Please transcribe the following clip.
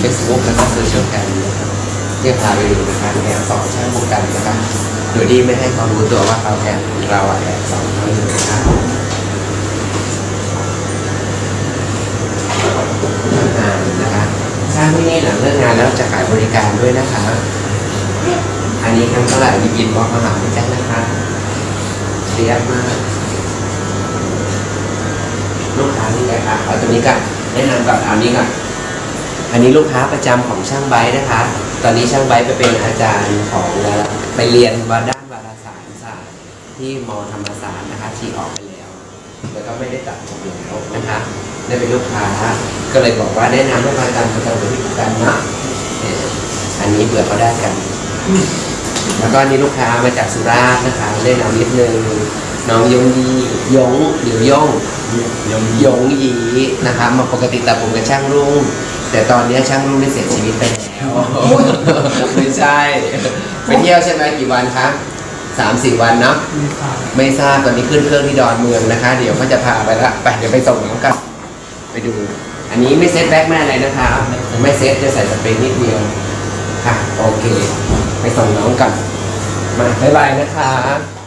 Facebook แล้วก็โซเชียลแคมนะครับที่พาไปดูนะคะแอบสองช่างบุกกันนะคะโดยที่ไม่ให้เขารู้ตัวว่าเขาแอบเราแอบสองเขาอยู่นะคะทำงานนะคะช่างที่นี่หลังเลิกงานแล้วจะขายบริการด้วยนะคะอันนี้ครั้งเท่าไหร่มีกินบอกมาหาพี่แจ๊คนะคะเสียมากลูกค้านี่แหละครับเอาตัวนี้ก่อนแนะนำก่อนเอานี้ก่อน อันนี้ลูกค้าประจำของช่างไบนะคะ ตอนนี้ช่างไบไปเป็นอาจารย์ของไปเรียนวาด้านวารสารศาสตร์ที่มธรรมศาสตร์นะคะที่ออกไปแล้ว แล้วก็ไม่ได้ตัดผมแล้วนะคะได้เป็นลูกค้าก็เลยบอกว่าแนะนำให้มาอาจารย์ประจำของพี่กันนะเอ่ออันนี้เบื่อเขาได้กัน แล้วก็นี่ลูกค้ามาจากสุราษฎร์นะคะแนะนำนิดนึงน้องยงยียงหรือยงยมหยงยีนะคะมาปกติแตัดผมกับช่างรุ่ง แต่ตอนนี้ช่างรุ่งได้เสียชีวิตไปแล้วไม่ใช่ไปเที่ยวใช่ไหมกี่วันครับสามสี่วันเนาะไม่ทราบตอนนี้ขึ้นเครื่องที่ดอนเมืองนะคะ เดี๋ยวเขาจะพาไปละไปเดี๋ยวไปส่งน้องกันไปดู อันนี้ไม่เซ็ตแบ็คแม่อะไรนะคะ ไม่เซ็ตจะใส่สเปรย์นิดเดียวค่ะโอเค ไปส่งน้องกันมาบ๊ายบายนะคะ